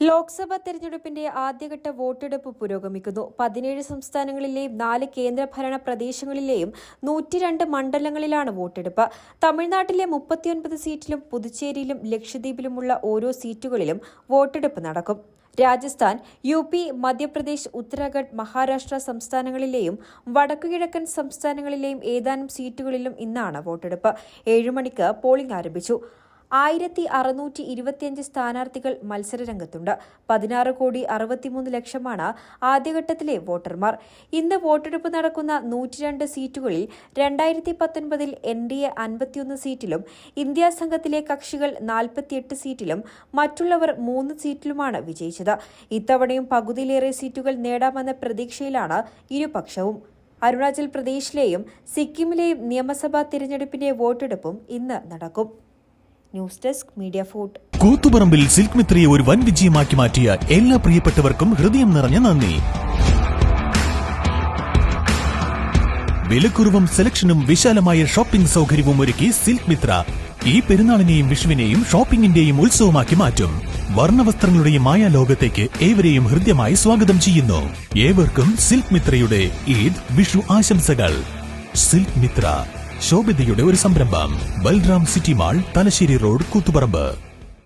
ലോക്സഭാ തെരഞ്ഞെടുപ്പിന്റെ ആദ്യഘട്ട വോട്ടെടുപ്പ് പുരോഗമിക്കുന്നു. പതിനേഴ് സംസ്ഥാനങ്ങളിലെയും നാല് കേന്ദ്രഭരണ പ്രദേശങ്ങളിലെയും നൂറ്റിരണ്ട് മണ്ഡലങ്ങളിലാണ് വോട്ടെടുപ്പ്. തമിഴ്നാട്ടിലെ മുപ്പത്തിയൊൻപത് സീറ്റിലും പുതുച്ചേരിയിലും ലക്ഷദ്വീപിലുമുള്ള ഓരോ സീറ്റുകളിലും വോട്ടെടുപ്പ് നടക്കും. രാജസ്ഥാൻ യു പി മധ്യപ്രദേശ് ഉത്തരാഖണ്ഡ് മഹാരാഷ്ട്ര സംസ്ഥാനങ്ങളിലെയും വടക്കുകിഴക്കൻ സംസ്ഥാനങ്ങളിലെയും ഏതാനും സീറ്റുകളിലും ഇന്നാണ് വോട്ടെടുപ്പ്. ഏഴുമണിക്ക് പോളിംഗ് ആരംഭിച്ചു. ആയിരത്തി അറുന്നൂറ്റി ഇരുപത്തിയഞ്ച് സ്ഥാനാർത്ഥികൾ മത്സരരംഗത്തുണ്ട്. പതിനാറ് കോടി അറുപത്തിമൂന്ന് ലക്ഷമാണ് ആദ്യഘട്ടത്തിലെ വോട്ടർമാർ. ഇന്ന് വോട്ടെടുപ്പ് നടക്കുന്ന നൂറ്റിരണ്ട് സീറ്റുകളിൽ രണ്ടായിരത്തി പത്തൊൻപതിൽ എൻ ഡി എ അൻപത്തിയൊന്ന് സീറ്റിലും ഇന്ത്യ സംഘത്തിലെ കക്ഷികൾ നാൽപ്പത്തിയെട്ട് സീറ്റിലും മറ്റുള്ളവർ മൂന്ന് സീറ്റിലുമാണ് വിജയിച്ചത്. ഇത്തവണയും പകുതിയിലേറെ സീറ്റുകൾ നേടാമെന്ന പ്രതീക്ഷയിലാണ് ഇരുപക്ഷവും. അരുണാചൽ പ്രദേശിലെയും സിക്കിമിലെയും നിയമസഭാ തിരഞ്ഞെടുപ്പിന്റെ വോട്ടെടുപ്പും ഇന്ന് നടക്കും. News desk media fort. കൂത്തുപറമ്പിൽ silk മിത്രയെ ഒരു വൻ വിജയമാക്കി മാറ്റിയ എല്ലാ പ്രിയപ്പെട്ടവർക്കും ഹൃദയം നിറഞ്ഞ നന്ദി. വിലക്കുറവും സെലക്ഷനും വിശാലമായ ഷോപ്പിംഗ് സൗകര്യവും ഒരുക്കി സിൽക്ക് മിത്ര. ഈ പെരുന്നാളിനെയും വിഷുവിനെയും ഷോപ്പിംഗിന്റെയും ഉത്സവമാക്കി മാറ്റും. വർണവസ്ത്രങ്ങളുടെയും മായ ലോകത്തേക്ക് ഏവരെയും ഹൃദ്യമായി സ്വാഗതം ചെയ്യുന്നു. ഏവർക്കും സിൽക്ക് മിത്രയുടെ ഈദ് വിഷു ആശംസകൾ. സിൽക്ക് മിത്ര. ശോഭിതയുടെ ഒരു സംരംഭം. Balram city mall Thalassery road Kuthuparamba.